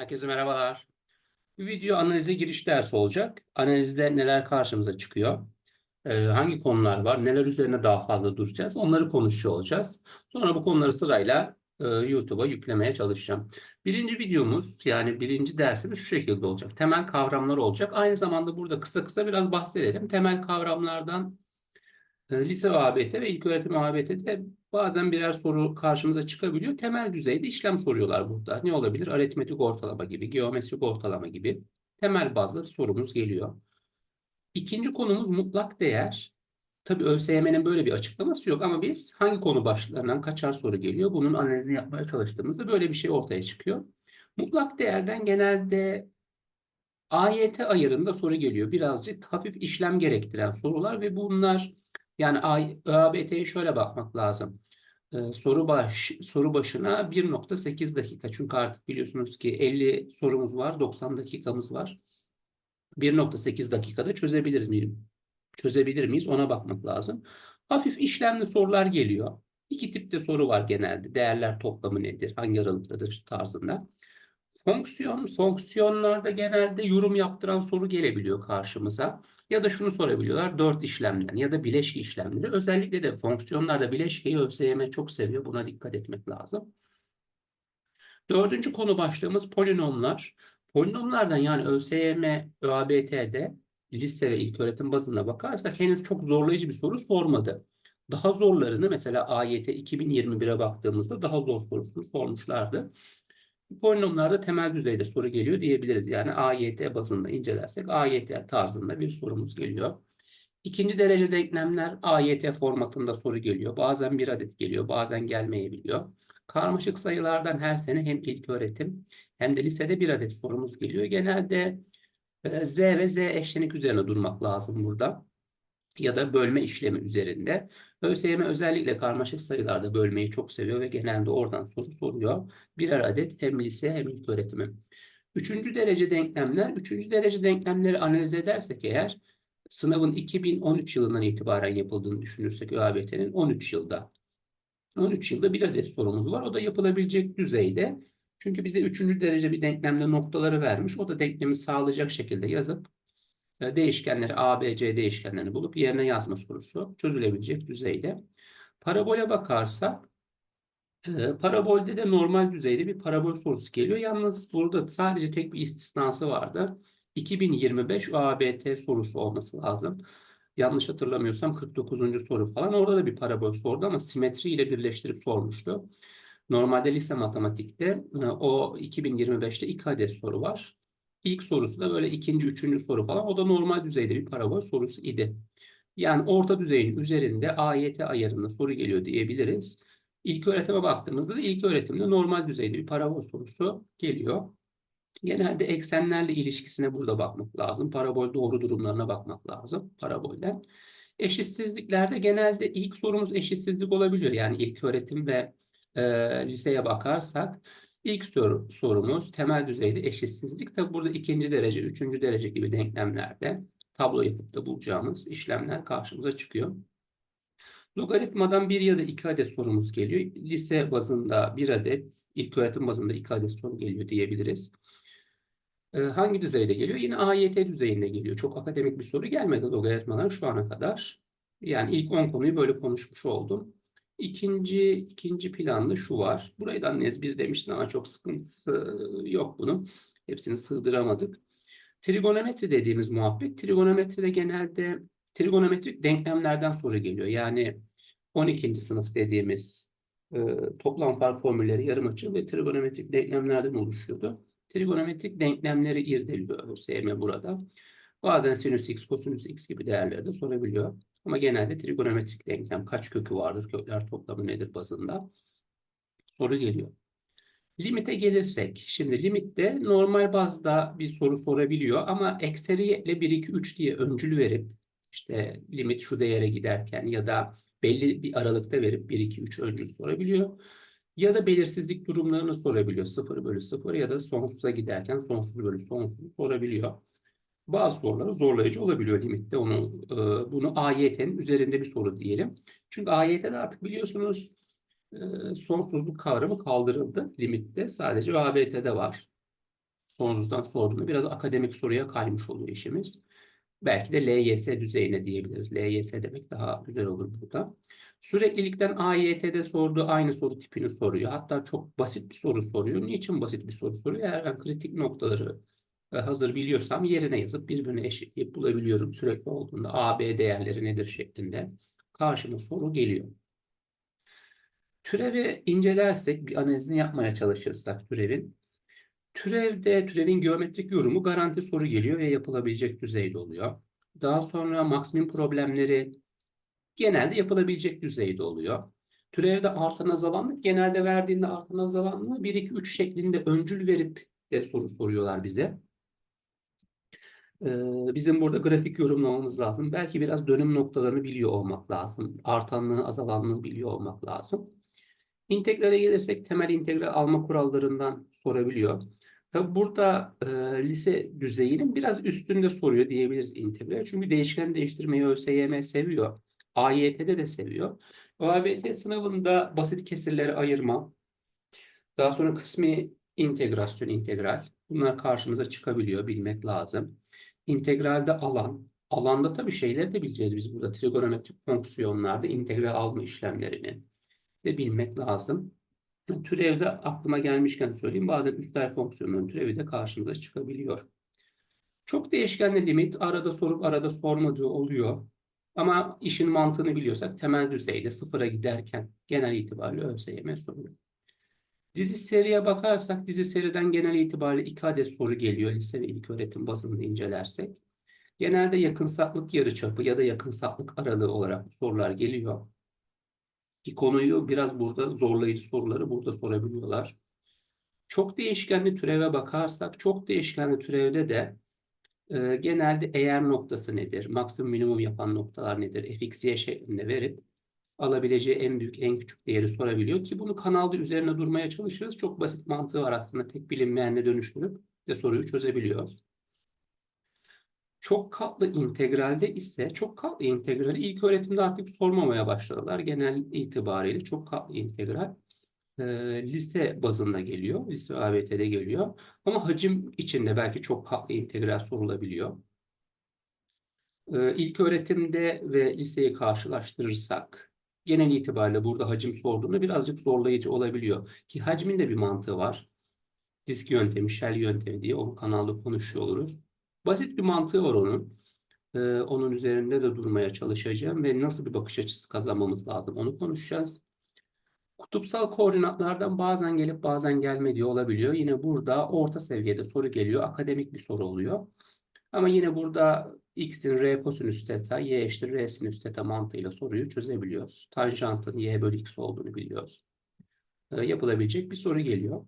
Herkese merhabalar. Bu video analize giriş dersi olacak. Analizde neler karşımıza çıkıyor? Ee, hangi konular var? Neler üzerine daha fazla duracağız? Onları konuşuyor olacağız. Sonra bu konuları sırayla e, YouTube'a yüklemeye çalışacağım. Birinci videomuz yani birinci dersimiz şu şekilde olacak. Temel kavramlar olacak. Aynı zamanda burada kısa kısa biraz bahsedelim. Temel kavramlardan e, lise ABT ve ilköğretim ABT'de bazen birer soru karşımıza çıkabiliyor. Temel düzeyde işlem soruyorlar burada. Ne olabilir? Aritmetik ortalama gibi, geometrik ortalama gibi temel bazlı sorumuz geliyor. İkinci konumuz mutlak değer. Tabii ÖSYM'nin böyle bir açıklaması yok ama biz hangi konu başlıklarından kaçar soru geliyor bunun analizini yapmaya çalıştığımızda böyle bir şey ortaya çıkıyor. Mutlak değerden genelde AYT ayarında soru geliyor. Birazcık hafif işlem gerektiren sorular ve bunlar yani ÖABT'ye şöyle bakmak lazım. Ee, soru baş soru başına 1.8 dakika. Çünkü artık biliyorsunuz ki 50 sorumuz var, 90 dakikamız var. 1.8 dakikada çözebiliriz miyim? Çözebilir miyiz? Ona bakmak lazım. Hafif işlemli sorular geliyor. İki tipte soru var genelde. Değerler toplamı nedir? Hangi aralıktadır tarzında. Fonksiyon, fonksiyonlarda genelde yorum yaptıran soru gelebiliyor karşımıza. Ya da şunu sorabiliyorlar, dört işlemden ya da bileşke işlemleri. Özellikle de fonksiyonlarda bileşkeyi ÖSYM çok seviyor. Buna dikkat etmek lazım. Dördüncü konu başlığımız polinomlar. Polinomlardan yani ÖSYM, ÖABT'de lise ve ilköğretim bazında bakarsak henüz çok zorlayıcı bir soru sormadı. Daha zorlarını mesela AYT 2021'e baktığımızda daha zor sorusunu sormuşlardı. Polinomlarda temel düzeyde soru geliyor diyebiliriz. Yani AYT bazında incelersek AYT tarzında bir sorumuz geliyor. İkinci derece denklemler AYT formatında soru geliyor. Bazen bir adet geliyor, bazen gelmeyebiliyor. Karmaşık sayılardan her sene hem ilk öğretim hem de lisede bir adet sorumuz geliyor. Genelde e, Z ve Z eşlenik üzerine durmak lazım burada. Ya da bölme işlemi üzerinde. ÖSYM özellikle karmaşık sayılarda bölmeyi çok seviyor ve genelde oradan soru soruyor. Birer adet hem lise hem ilk öğretimi. Üçüncü derece denklemler. Üçüncü derece denklemleri analiz edersek eğer sınavın 2013 yılından itibaren yapıldığını düşünürsek ÖABT'nin 13 yılda 13 yılda bir adet sorumuz var. O da yapılabilecek düzeyde. Çünkü bize üçüncü derece bir denklemle noktaları vermiş. O da denklemi sağlayacak şekilde yazıp değişkenleri A, B, C değişkenlerini bulup yerine yazma sorusu çözülebilecek düzeyde. Parabole bakarsak e, parabolde de normal düzeyde bir parabol sorusu geliyor. Yalnız burada sadece tek bir istisnası vardı. 2025 ABT sorusu olması lazım. Yanlış hatırlamıyorsam 49. soru falan. Orada da bir parabol sordu ama simetri ile birleştirip sormuştu. Normalde lise matematikte e, o 2025'te iki adet soru var. İlk sorusu da böyle ikinci, üçüncü soru falan. O da normal düzeyde bir parabol sorusu idi. Yani orta düzeyin üzerinde AYT ayarında soru geliyor diyebiliriz. İlk öğretime baktığımızda da ilk öğretimde normal düzeyde bir parabol sorusu geliyor. Genelde eksenlerle ilişkisine burada bakmak lazım. Parabol doğru durumlarına bakmak lazım parabolden. Eşitsizliklerde genelde ilk sorumuz eşitsizlik olabiliyor. Yani ilk öğretim ve e, liseye bakarsak ilk soru, sorumuz temel düzeyde eşitsizlik. Tabi burada ikinci derece, üçüncü derece gibi denklemlerde tablo yapıp da bulacağımız işlemler karşımıza çıkıyor. Logaritmadan bir ya da iki adet sorumuz geliyor. Lise bazında bir adet, ilk öğretim bazında iki adet soru geliyor diyebiliriz. Ee, hangi düzeyde geliyor? Yine AYT düzeyinde geliyor. Çok akademik bir soru gelmedi logaritmalar şu ana kadar. Yani ilk 10 konuyu böyle konuşmuş oldum. İkinci, ikinci planda şu var. Burayı da ezber demişiz ama çok sıkıntısı yok bunun. Hepsini sığdıramadık. Trigonometri dediğimiz muhabbet. Trigonometride genelde trigonometrik denklemlerden soru geliyor. Yani 12. sınıf dediğimiz e, toplam fark formülleri yarım açı ve trigonometrik denklemlerden oluşuyordu. Trigonometrik denklemleri irdeliyor ÖSYM burada. Bazen sinüs x, kosinüs x gibi değerleri de sorabiliyor. Ama genelde trigonometrik denklem kaç kökü vardır, kökler toplamı nedir bazında soru geliyor. Limite gelirsek, şimdi limitte normal bazda bir soru sorabiliyor ama ekseriyetle 1, 2, 3 diye öncül verip işte limit şu değere giderken ya da belli bir aralıkta verip 1, 2, 3 öncül sorabiliyor. Ya da belirsizlik durumlarını sorabiliyor. 0 bölü 0 ya da sonsuza giderken sonsuz bölü sonsuz sorabiliyor. Bazı soruları zorlayıcı olabiliyor limitte. Onu, e, bunu AYT'nin üzerinde bir soru diyelim. Çünkü AYT'de artık biliyorsunuz e, sonsuzluk kavramı kaldırıldı limitte. Sadece ABT'de var. sonsuzdan sorduğunda biraz akademik soruya kaymış oluyor işimiz. Belki de LYS düzeyine diyebiliriz. LYS demek daha güzel olur burada. Süreklilikten AYT'de sorduğu aynı soru tipini soruyor. Hatta çok basit bir soru soruyor. Niçin basit bir soru soruyor? Eğer ben kritik noktaları hazır biliyorsam yerine yazıp birbirine eşitleyip bulabiliyorum sürekli olduğunda. A, B değerleri nedir şeklinde karşıma soru geliyor. Türevi incelersek, bir analizini yapmaya çalışırsak türevin, türevde türevin geometrik yorumu garanti soru geliyor ve yapılabilecek düzeyde oluyor. Daha sonra maksimum problemleri genelde yapılabilecek düzeyde oluyor. Türevde artan azalanlık genelde verdiğinde artan azalanlığı 1, 2, 3 şeklinde öncül verip de soru soruyorlar bize. Ee, bizim burada grafik yorumlamamız lazım. Belki biraz dönüm noktalarını biliyor olmak lazım. Artanlığı, azalanlığı biliyor olmak lazım. İntegrale gelirsek temel integral alma kurallarından sorabiliyor. Tabi burada e, lise düzeyinin biraz üstünde soruyor diyebiliriz integral. Çünkü değişken değiştirmeyi ÖSYM seviyor. AYT'de de seviyor. ÖABT sınavında basit kesirleri ayırma, daha sonra kısmi integrasyon integral. Bunlar karşımıza çıkabiliyor, bilmek lazım. İntegralde alan, alanda tabii şeyleri de bileceğiz biz burada. Trigonometrik fonksiyonlarda integral alma işlemlerini de bilmek lazım. Türevde aklıma gelmişken söyleyeyim. Bazen üstel fonksiyonların türevi de karşımıza çıkabiliyor. Çok değişkenli limit arada sorup arada sormadığı oluyor. Ama işin mantığını biliyorsak temel düzeyde sıfıra giderken genel itibariyle ÖSYM soruyor. Dizi seriye bakarsak dizi seriden genel itibariyle iki adet soru geliyor lise ve ilköğretim bazında incelersek. Genelde yakınsaklık yarıçapı ya da yakınsaklık aralığı olarak sorular geliyor. Ki konuyu biraz burada zorlayıcı soruları burada sorabiliyorlar. Çok değişkenli türeve bakarsak çok değişkenli türevde de e, genelde eğer noktası nedir, maksimum minimum yapan noktalar nedir, fx, y şeklinde verip alabileceği en büyük, en küçük değeri sorabiliyor ki bunu kanalda üzerine durmaya çalışırız. Çok basit mantığı var aslında. Tek bilinmeyenle dönüştürüp de soruyu çözebiliyoruz. Çok katlı integralde ise çok katlı integrali ilk öğretimde artık sormamaya başladılar. Genel itibariyle çok katlı integral e, lise bazında geliyor. Lise ABT'de geliyor. Ama hacim içinde belki çok katlı integral sorulabiliyor. E, ilk öğretimde ve liseyi karşılaştırırsak genel itibariyle burada hacim sorduğunda birazcık zorlayıcı olabiliyor. Ki hacmin de bir mantığı var. Disk yöntemi, shell yöntemi diye o kanalda konuşuyor oluruz. Basit bir mantığı var onun. Ee, onun üzerinde de durmaya çalışacağım ve nasıl bir bakış açısı kazanmamız lazım onu konuşacağız. Kutupsal koordinatlardan bazen gelip bazen gelmediği olabiliyor. Yine burada orta seviyede soru geliyor. Akademik bir soru oluyor. Ama yine burada x'in r kosinüs theta, y eşittir r sinüs theta mantığıyla soruyu çözebiliyoruz. Tanjantın y bölü x olduğunu biliyoruz. Ee, yapılabilecek bir soru geliyor.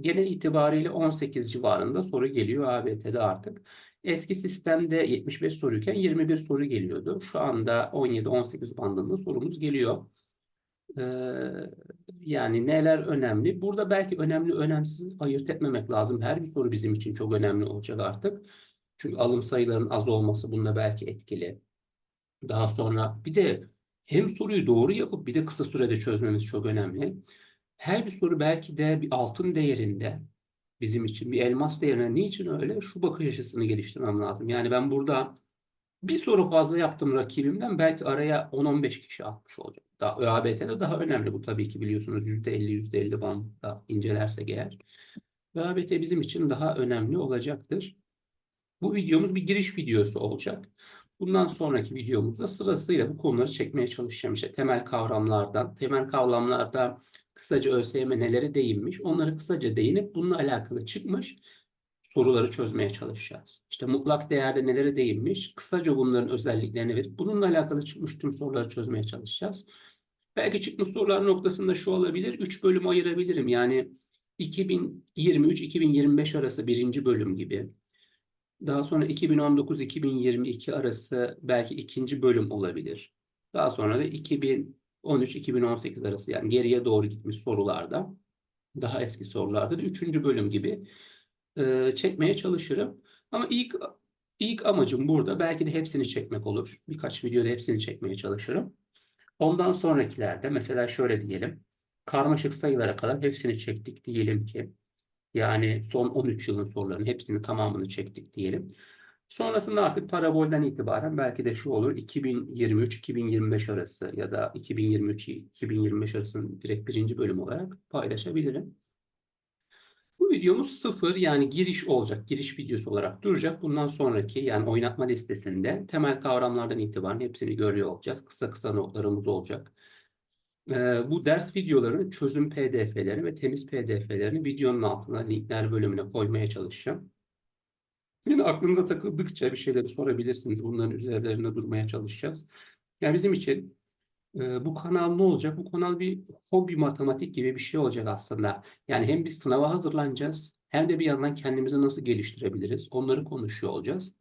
Genel itibariyle 18 civarında soru geliyor ABT'de artık. Eski sistemde 75 soruyken 21 soru geliyordu. Şu anda 17-18 bandında sorumuz geliyor. Ee, yani neler önemli? Burada belki önemli önemsiz ayırt etmemek lazım. Her bir soru bizim için çok önemli olacak artık. Çünkü alım sayılarının az olması bunda belki etkili. Daha sonra bir de hem soruyu doğru yapıp bir de kısa sürede çözmemiz çok önemli. Her bir soru belki de bir altın değerinde bizim için bir elmas değerine. Niçin öyle? Şu bakış açısını geliştirmem lazım. Yani ben burada bir soru fazla yaptım rakibimden belki araya 10-15 kişi atmış olacak. Daha ÖABT'de daha önemli bu tabii ki biliyorsunuz %50 %50 bandında incelersek eğer. ÖABT bizim için daha önemli olacaktır. Bu videomuz bir giriş videosu olacak. Bundan sonraki videomuzda sırasıyla bu konuları çekmeye çalışacağım. İşte temel kavramlardan, temel kavramlarda kısaca ÖSYM nelere değinmiş, onları kısaca değinip bununla alakalı çıkmış soruları çözmeye çalışacağız. İşte mutlak değerde nelere değinmiş, kısaca bunların özelliklerini verip bununla alakalı çıkmış tüm soruları çözmeye çalışacağız. Belki çıkmış sorular noktasında şu olabilir, 3 bölüm ayırabilirim. Yani 2023-2025 arası birinci bölüm gibi. Daha sonra 2019-2022 arası belki ikinci bölüm olabilir. Daha sonra da 2013-2018 arası yani geriye doğru gitmiş sorularda, daha eski sorularda da üçüncü bölüm gibi e, çekmeye çalışırım. Ama ilk ilk amacım burada belki de hepsini çekmek olur. Birkaç videoda hepsini çekmeye çalışırım. Ondan sonrakilerde mesela şöyle diyelim. Karmaşık sayılara kadar hepsini çektik diyelim ki. Yani son 13 yılın sorularının hepsini tamamını çektik diyelim. Sonrasında artık parabolden itibaren belki de şu olur 2023-2025 arası ya da 2023-2025 arasının direkt birinci bölüm olarak paylaşabilirim. Bu videomuz sıfır yani giriş olacak. Giriş videosu olarak duracak. Bundan sonraki yani oynatma listesinde temel kavramlardan itibaren hepsini görüyor olacağız. Kısa kısa notlarımız olacak. Ee, bu ders videolarının çözüm pdf'leri ve temiz pdf'lerini videonun altına linkler bölümüne koymaya çalışacağım. Yine aklınıza takıldıkça bir şeyleri sorabilirsiniz. Bunların üzerlerinde durmaya çalışacağız. Yani bizim için e, bu kanal ne olacak? Bu kanal bir hobi matematik gibi bir şey olacak aslında. Yani hem biz sınava hazırlanacağız hem de bir yandan kendimizi nasıl geliştirebiliriz? Onları konuşuyor olacağız.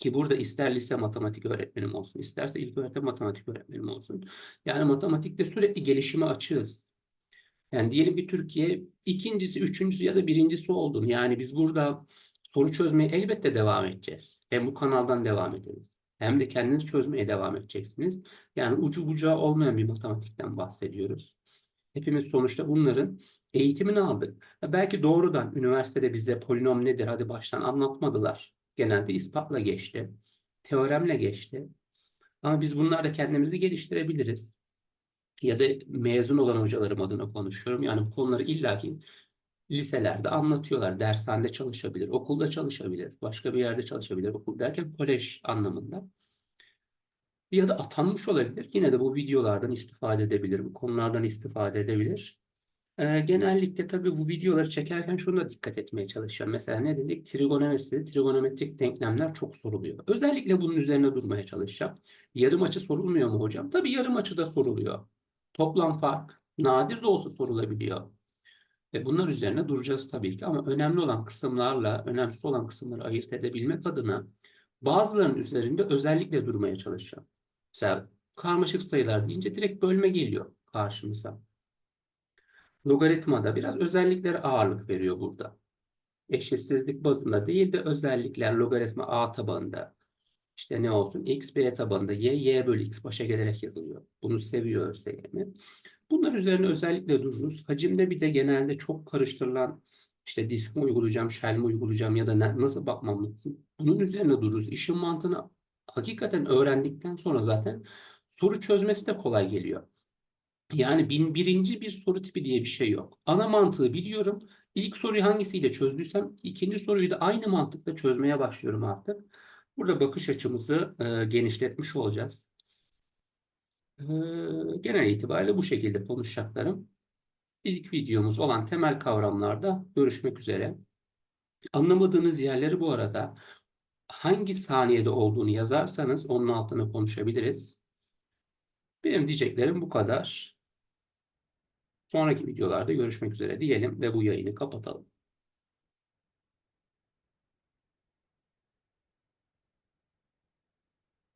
Ki burada ister lise matematik öğretmenim olsun, isterse ilköğretim matematik öğretmenim olsun. Yani matematikte sürekli gelişime açığız. Yani diyelim ki Türkiye ikincisi, üçüncüsü ya da birincisi oldun. Yani biz burada soru çözmeye elbette devam edeceğiz. Hem bu kanaldan devam ederiz. Hem de kendiniz çözmeye devam edeceksiniz. Yani ucu bucağı olmayan bir matematikten bahsediyoruz. Hepimiz sonuçta bunların eğitimini aldık. Belki doğrudan üniversitede bize polinom nedir hadi baştan anlatmadılar. Genelde ispatla geçti. Teoremle geçti. Ama biz bunlarla kendimizi geliştirebiliriz. Ya da mezun olan hocalarım adına konuşuyorum. Yani bu konuları illaki liselerde anlatıyorlar. Dershanede çalışabilir, okulda çalışabilir, başka bir yerde çalışabilir. Okul derken kolej anlamında. Ya da atanmış olabilir. Yine de bu videolardan istifade edebilir, bu konulardan istifade edebilir. Ee, genellikle tabii bu videoları çekerken şunu da dikkat etmeye çalışıyorum. Mesela ne dedik? Trigonometride trigonometrik denklemler çok soruluyor. Özellikle bunun üzerine durmaya çalışacağım. Yarım açı sorulmuyor mu hocam? Tabii yarım açıda soruluyor. Toplam fark nadir de olsa sorulabiliyor. Ve bunlar üzerine duracağız tabii ki ama önemli olan kısımlarla önemsiz olan kısımları ayırt edebilmek adına bazılarının üzerinde özellikle durmaya çalışacağım. Mesela karmaşık sayılar deyince direkt bölme geliyor karşımıza. Logaritmada biraz özelliklere ağırlık veriyor burada. Eşitsizlik bazında değil de özellikler logaritma a tabanında. İşte ne olsun? x b tabanında y, y bölü x başa gelerek yazılıyor. Bunu seviyor ÖSYM. Bunlar üzerine özellikle dururuz. Hacimde bir de genelde çok karıştırılan işte disk mi uygulayacağım, shell mi uygulayacağım ya da nasıl bakmam lazım. Bunun üzerine dururuz. İşin mantığını hakikaten öğrendikten sonra zaten soru çözmesi de kolay geliyor. Yani bin birinci bir soru tipi diye bir şey yok. Ana mantığı biliyorum. İlk soruyu hangisiyle çözdüysem ikinci soruyu da aynı mantıkla çözmeye başlıyorum artık. Burada bakış açımızı e, genişletmiş olacağız. E, genel itibariyle bu şekilde konuşacaklarım. İlk videomuz olan temel kavramlarda görüşmek üzere. Anlamadığınız yerleri bu arada hangi saniyede olduğunu yazarsanız onun altına konuşabiliriz. Benim diyeceklerim bu kadar. Sonraki videolarda görüşmek üzere diyelim ve bu yayını kapatalım.